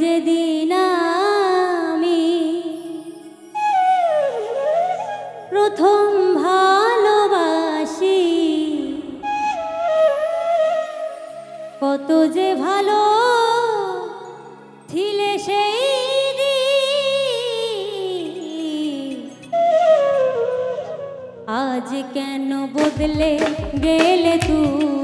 যেদিন আমি প্রথম ভালোবাসি কত যে ভালো ছিলে সেই আজ কেন বদলে গেলে তুই?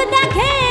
but I can't.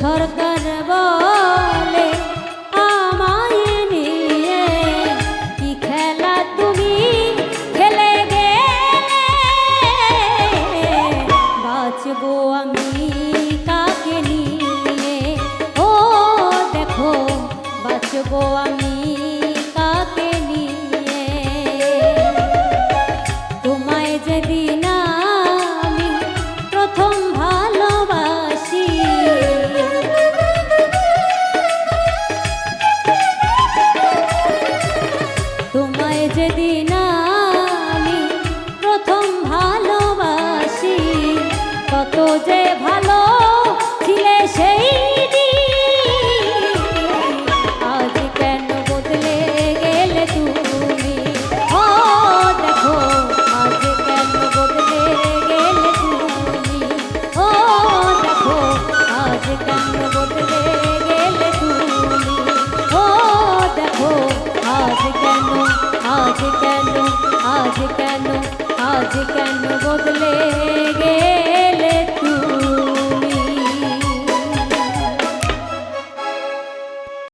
সরকার বলে, আমায় নিয়ে কি খেলা তুমি খেলে গেলে? বাঁচবো আমি কাকে নিয়ে? ও দেখো, বাঁচবো আমি আজ কেন বদলে গে